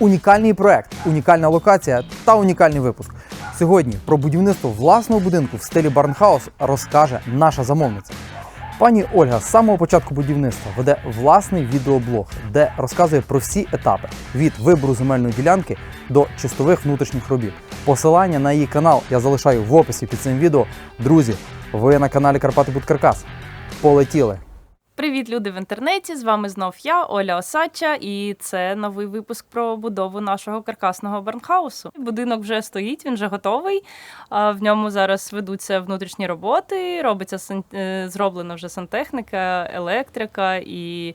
Унікальний проект, унікальна локація та унікальний випуск. Сьогодні про будівництво власного будинку в стилі Барнхаус розкаже наша замовниця. Пані Ольга з самого початку будівництва веде власний відеоблог, де розказує про всі етапи від вибору земельної ділянки до чистових внутрішніх робіт. Посилання на її канал я залишаю в описі під цим відео. Друзі, ви на каналі Карпати Будкаркас. Полетіли! Привіт, люди в інтернеті! З вами знов я, Оля Осадча, і це новий випуск про будову нашого каркасного барнхаусу. Будинок вже стоїть, він вже готовий. В ньому зараз ведуться внутрішні роботи. Робиться сан- е, зроблена вже сантехніка, електрика. І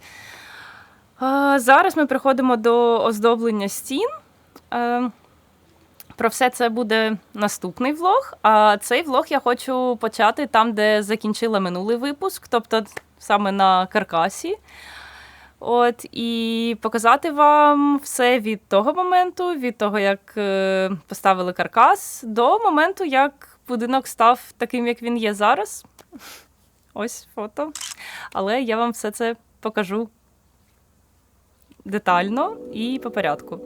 зараз ми приходимо до оздоблення стін. Про все це буде наступний влог. А цей влог я хочу почати там, де закінчила минулий випуск, тобто саме на каркасі. От, і показати вам все від того моменту, від того, як е, поставили каркас, до моменту, як будинок став таким, як він є зараз. Ось фото. Але я вам все це покажу детально і по порядку.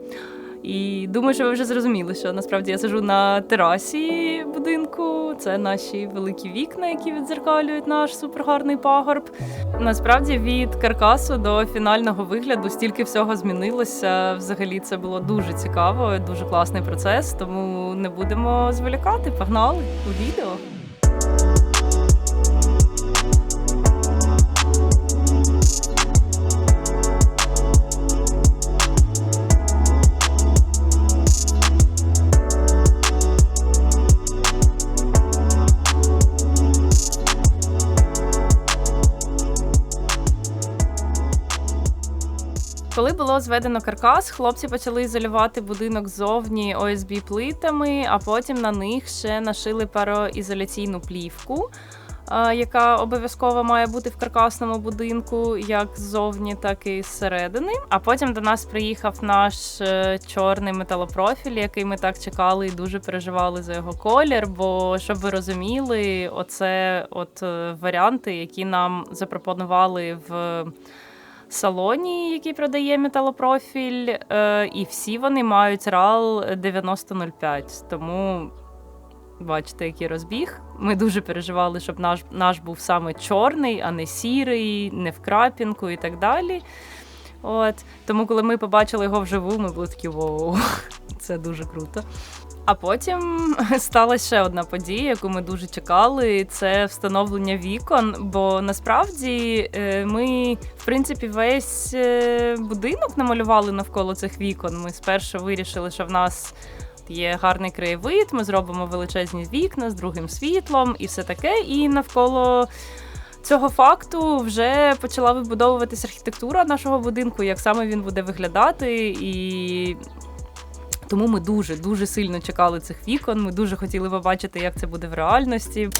І думаю, що ви вже зрозуміли, що насправді я сижу на терасі будинку. Це наші великі вікна, які відзеркалюють наш супергарний пагорб. Насправді від каркасу до фінального вигляду стільки всього змінилося. Взагалі це було дуже цікаво, дуже класний процес. Тому не будемо зволікати. Погнали у відео. Коли було зведено каркас, хлопці почали ізолювати будинок ззовні ОСБ плитами, а потім на них ще нашили пароізоляційну плівку, е, яка обов'язково має бути в каркасному будинку, як ззовні, так і зсередини. А потім до нас приїхав наш е, чорний металопрофіль, який ми так чекали і дуже переживали за його колір. Бо щоб ви розуміли, оце от е, варіанти, які нам запропонували в салоні, який продає металопрофіль, е, і всі вони мають RAL 9005. Тому бачите, який розбіг. Ми дуже переживали, щоб наш, наш був саме чорний, а не сірий, не в крапінку і так далі. От. Тому, коли ми побачили його вживу, ми були такі воу, це дуже круто. А потім сталася ще одна подія, яку ми дуже чекали. Це встановлення вікон. Бо насправді е, ми, в принципі, весь е, будинок намалювали навколо цих вікон. Ми спершу вирішили, що в нас є гарний краєвид, ми зробимо величезні вікна з другим світлом і все таке. І навколо. Цього факту вже почала вибудовуватися архітектура нашого будинку, як саме він буде виглядати, і тому ми дуже дуже сильно чекали цих вікон. Ми дуже хотіли побачити, як це буде в реальності.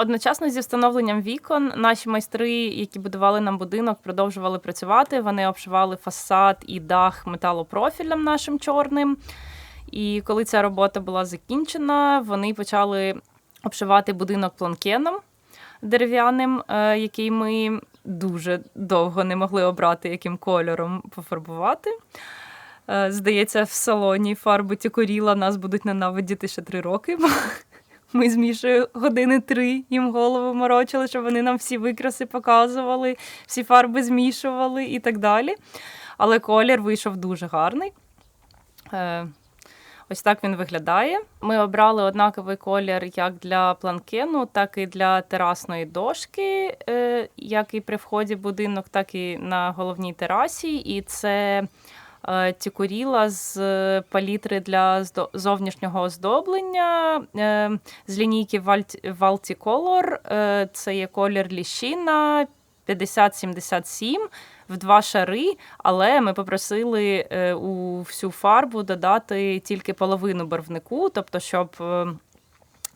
Одночасно зі встановленням вікон наші майстри, які будували нам будинок, продовжували працювати. Вони обшивали фасад і дах металопрофілем нашим чорним. І коли ця робота була закінчена, вони почали обшивати будинок планкеном дерев'яним, е, який ми дуже довго не могли обрати, яким кольором пофарбувати. Е, Здається, в салоні фарби тікоріла нас будуть ненавидіти ще три роки. Ми з Мішою години три їм голову морочили, щоб вони нам всі викраси показували, всі фарби змішували і так далі. Але колір вийшов дуже гарний. Е, Ось так він виглядає. Ми обрали однаковий колір як для планкену, так і для терасної дошки, е, як і при вході в будинок, так і на головній терасі. І це тікуріла з палітри для зовнішнього оздоблення е, з лінійки Valti-. Е, Це є колір ліщина, 50-77 в два шари, але ми попросили е, у всю фарбу додати тільки половину барвнику, тобто, щоб е,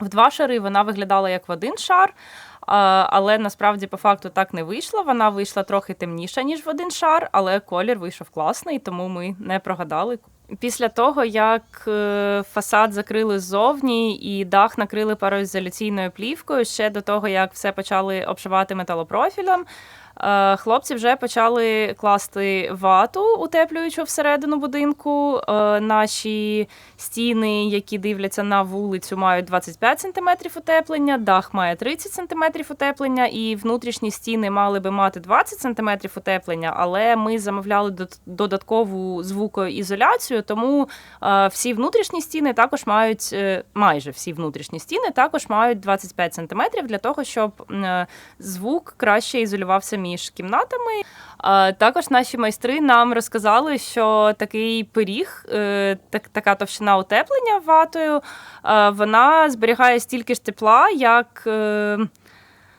в два шари вона виглядала як в один шар. Але насправді по факту так не вийшло. Вона вийшла трохи темніша, ніж в один шар, але колір вийшов класний, тому ми не прогадали. Після того, як е, фасад закрили ззовні і дах накрили пароізоляційною плівкою, ще до того, як все почали обшивати металопрофілем, хлопці вже почали класти вату, утеплюючу всередину будинку. Е, Наші стіни, які дивляться на вулицю, мають 25 см утеплення, дах має 30 см утеплення, і внутрішні стіни мали би мати 20 см утеплення, але ми замовляли додаткову звукоізоляцію, тому е, всі внутрішні стіни також мають е, майже всі внутрішні стіни також мають 25 см для того, щоб е, звук краще ізолювався між кімнатами. А, Також наші майстри нам розказали, що такий пиріг, е, так, така товщина утеплення ватою, вона зберігає стільки ж тепла, як е,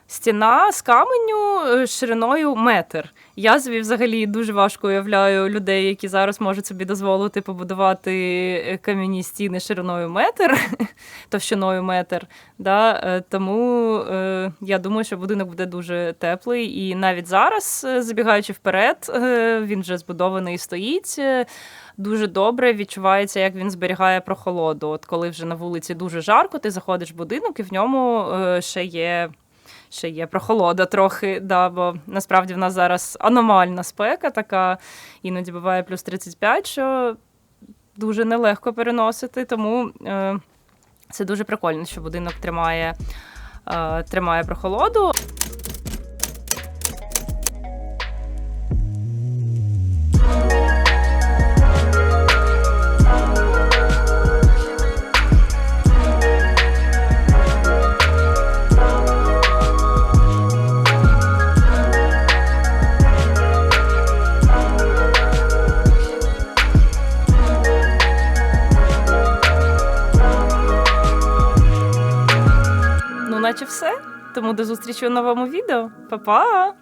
стіна з каменю е, шириною метр. Я собі взагалі дуже важко уявляю людей, які зараз можуть собі дозволити побудувати е, кам'яні стіни шириною метр, товщиною метр. Да? е, Тому е, я думаю, що будинок буде дуже теплий. І навіть зараз, забігаючи вперед, він вже збудований і стоїть. Дуже добре відчувається, як він зберігає прохолоду. От коли вже на вулиці дуже жарко, ти заходиш в будинок, і в ньому ще є. Ще є прохолода трохи, да, бо насправді в нас зараз аномальна спека, така іноді буває плюс 35, що дуже нелегко переносити. Тому е, це дуже прикольно, що будинок тримає, е, тримає прохолоду. Все. Тому до зустрічі у новому відео. Па-па!